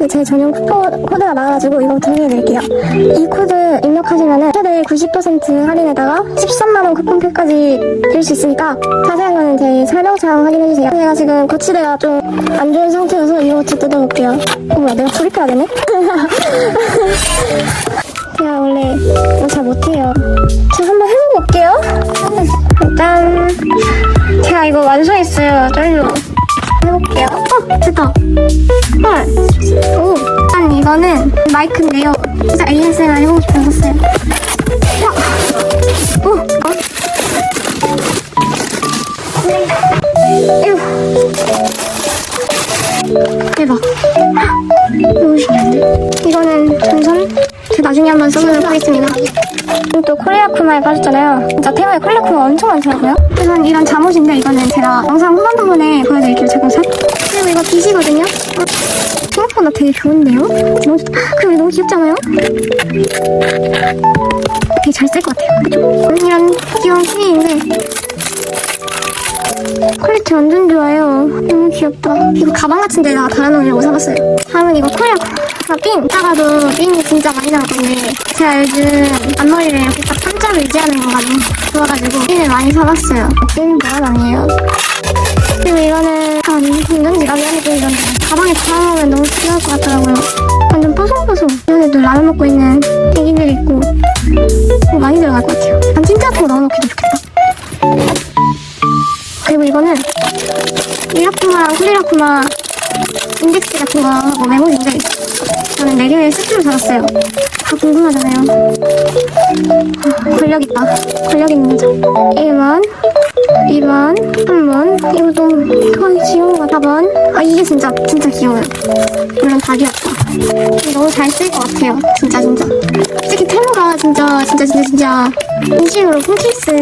그 제 전용 코드가 나와가지고 이거 정리해드릴게요. 이 코드 입력하시면은 최대 90% 할인에다가 13만원 쿠폰券,까지 드릴 수 있으니까 자세한 거는 제 설명창 확인해주세요. 제가 지금 거치대가 좀 안 좋은 상태여서 이 거치 뜯어볼게요. 어, 뭐야, 내가 조립해야 되네? 제가 원래 이거 잘 못해요. 제가 한번 해보고 올게요. 일단 제가 이거 완성했어요. 쩔로 해볼게요. 어, 됐다. 헐. 오, 일단 이거는 마이크인데요. 진짜 ASMR 해보고 싶어서 샀어요. 또 코리아 쿠마에 빠졌잖아요. 진짜 테마에 코리아 쿠마 엄청 많더라고요. 우선 이런 잠옷인데 이거는 제가 영상 후반 부분에 보여드릴게요. 제공사. 그리고 이거 빗이거든요. 어, 생각보다 되게 좋은데요? 너무 좋... 그리고 너무 귀엽잖아요? 되게 잘 쓸 것 같아요. 그죠? 이런 귀여운 키인데 퀄리티 완전 좋아요. 너무 귀엽다. 이거 가방 같은 데다가 달아놓으려고 사봤어요. 다음은 이거 코리아 아, 핀! 따가도 핀이 진짜 많이 나왔던데 제가 요즘 앞머리를 이렇게 딱 한자로 유지하는 거가 너무 좋아가지고 핀을 많이 사봤어요. 핀 뭐가 아니에요. 그리고 이거는 아, 운전지 나미안해 보이던데 가방에 달아놓으면 너무 필요할 것 같더라고요. 완전 뽀송뽀송. 이번에도 라면 먹고 있는 애기들 있고 뭐 많이 들어갈 것 같아요. 난 진짜 거 넣어놓기도 좋겠다. 그리고 이거는 일라쿠마랑 쿨리라쿠마 인덱스 같은 거하고 메모지인데 저는 4개의 세트로 사봤어요. 다 궁금하잖아요. 아, 권력 있다. 권력 있는 여자. 1번, 2번, 3번. 이것도 거의 귀여운 거 4번. 아, 이게 진짜, 진짜 귀여워요. 물론 다 귀엽다. 너무 잘 쓸 것 같아요. 진짜, 진짜. 솔직히 테마가 진짜, 진짜, 진짜, 진짜. 인식으로 폰케이스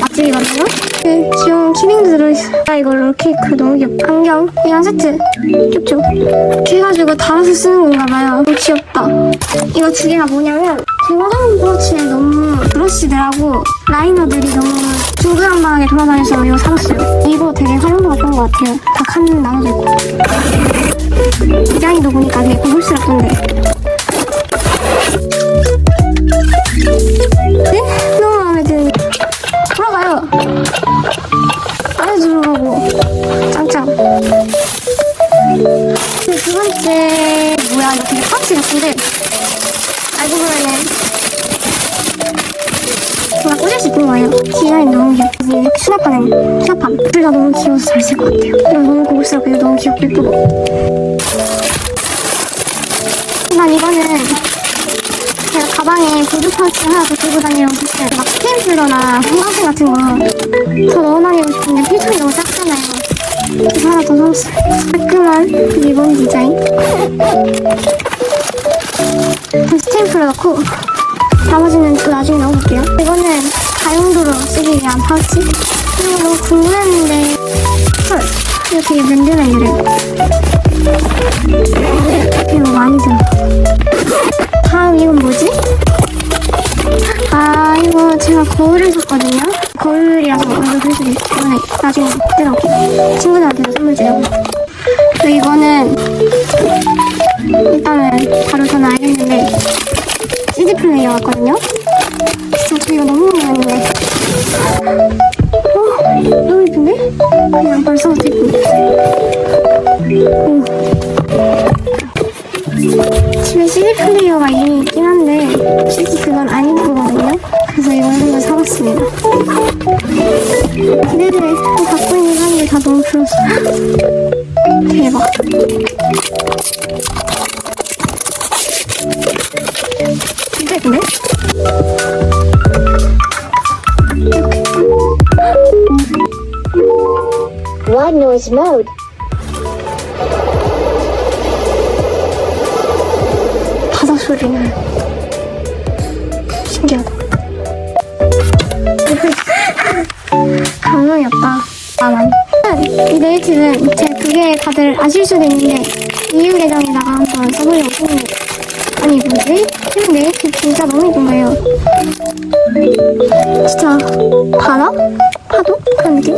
맛집이거든요? 그 귀여운 키링도 들어있어. 아, 이걸로 케이크 너무 귀엽다. 안경, 이런 세트. 귀엽죠? 이렇게 해가지고 달아서 쓰는 건가 봐요. 너무 귀엽다. 이거 두 개가 뭐냐면, 제 화장품 브러쉬에 너무 브러쉬들하고 라이너들이 너무 중구난방하게 돌아다녀서 이거 사봤어요. 이거 되게 활용도가 좋은 것 같아요. 다 칸 나눠져 있고. 디자인도 보니까 되게 고급스럽던데. 디자인 너무 귀엽고. 이렇게 수납하는 수납함. 둘 다 너무 귀여워서 잘 쓸 것 같아요. 이거 너무 고급스럽고, 너무 귀엽고 예쁘고. 난 이거는 제가 가방에 보조 파우치 하나 더 들고 다니려고 했어요. 막 스테인플러나 형광펜 같은 거 더 넣어 다니고 싶은데 필통이 너무 작잖아요. 그래서 하나 더 사왔어요. 깔끔한 리본 디자인. 그 스테인플러 넣고 나머지는 또 나중에 넣어 볼게요. 이거는 다용도로 쓰기 위한 파우치. 이거 너무 궁금했는데 헐 이거 되게 맨들맨들해요. 이거 많이 들어. 다음 이건 뭐지? 아 이거 제가 거울을 샀거든요. 거울이라서 먼저 볼 수도 있기 때문에 나중에 뜯어올게요. 친구들한테도 선물 주려고. 그리고 이거는 일단은 바로 알겠는데 CD 플레이어 같거든요. 한번 사봤습니다. 기대를 갖고 있는 사람들 다 너무 부러웠어. 대박. 진짜 예쁜데? White noise mode. 바다 소리는 신기하다. 없다. 나만. 이 네이티브는 제 그게 다들 아실 수도 있는데 이유 계정에다가 한번 써보려고 아니 뭐지? 지금 네이티브 진짜 너무 예쁜 거예요. 진짜 바다? 파도? 그런 느낌?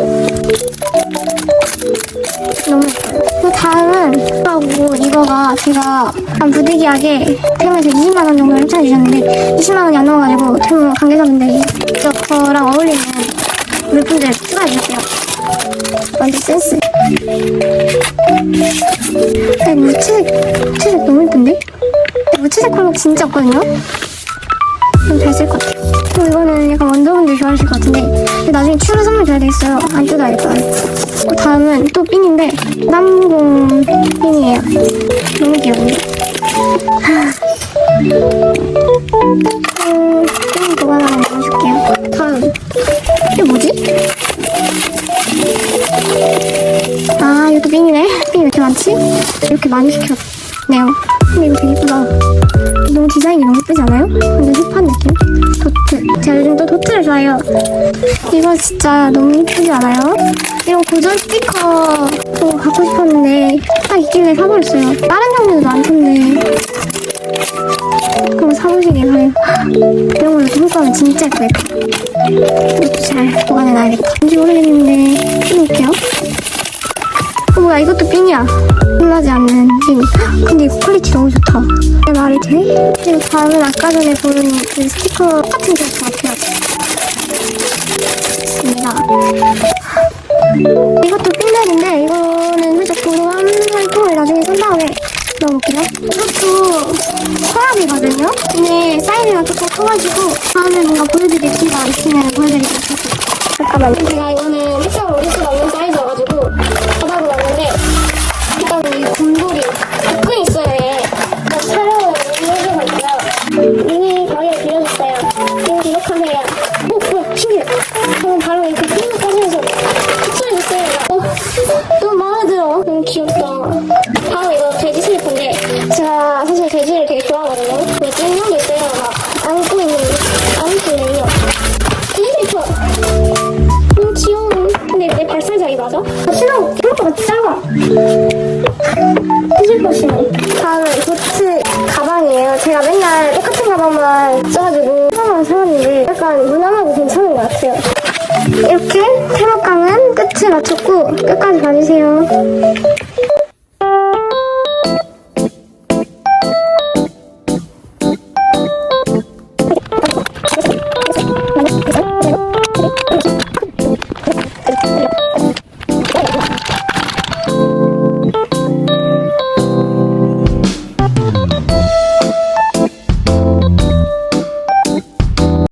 너무 예뻐요. 그 다음은 하고 이거 이거가 제가 한 부득이하게 태무에서 20만 원 정도 협찬해주셨는데 20만 원이 안 나와가지고 태무 관계자분들이 저랑 어울리는 물품들 추가해주셨대요. 완전 센스. 아니, 무채색, 무채색 너무 예쁜데? 무채색 컬러 진짜 없거든요? 좀잘쓸것 같아요. 그리고 이거는 약간 원더분들 좋아하실 것 같은데 근데 나중에 추루 선물 줘야 되겠어요. 안 뜯어야 겠다. 어, 다음은 또 핀인데 남공 핀이에요. 너무 귀여운데? 이렇게 많이 시켰네요. 근데 이거 되게 예쁘다. 너무 디자인이 너무 예쁘지 않아요? 완전 힙한 느낌? 도트. 제가 요즘 또 도트를 좋아해요. 이거 진짜 너무 예쁘지 않아요? 이런 고전 스티커 저거 갖고 싶었는데 딱 있길래 사버렸어요. 다른 종류도 많던데. 그거 사보시길 바래요. 이런 걸로 손가면 진짜 예쁘겠다. 이것도 잘 보관해놔야겠다. 뭔지 모르겠는데 해놓을게요. 어, 뭐야 이것도 핀이야. 끝나지 않는 핀 근데 이거 퀄리티 너무 좋다. 내 말이 돼? 그리고 다음은 아까 전에 본그 스티커 똑같은 것 같아요 있습니다. 이것도 핀들인데 이거는 살짝 도로한 활동을 나중에 산 다음에 넣어볼게요. 이것도 서랍이거든요? 근데 사이즈가 조금 커가지고 다음에 뭔가 보여드릴 기회가 있으면 보여드릴게요. 잠깐만 제가 이거 기억하세요 오 뭐야 신기해 저는 바로 이렇게 핑크 꺼내서 추천해줬어요 어, 너무 마음에 들어 너무 귀엽다 다음 이거 돼지 슬리퍼인데 제가 사실 돼지를 되게 좋아하거든요 근데 인형도 있어요 막 안고 있는 안고 있는 인형 돼지 슬리퍼 너무 귀여워. 근데 내 발 사이즈가 맞아? 아, 신어. 생각보다 작아. 약간 무난하고 괜찮은 것 같아요. 이렇게 테마깡은 끝을 맞췄고 끝까지 봐주세요.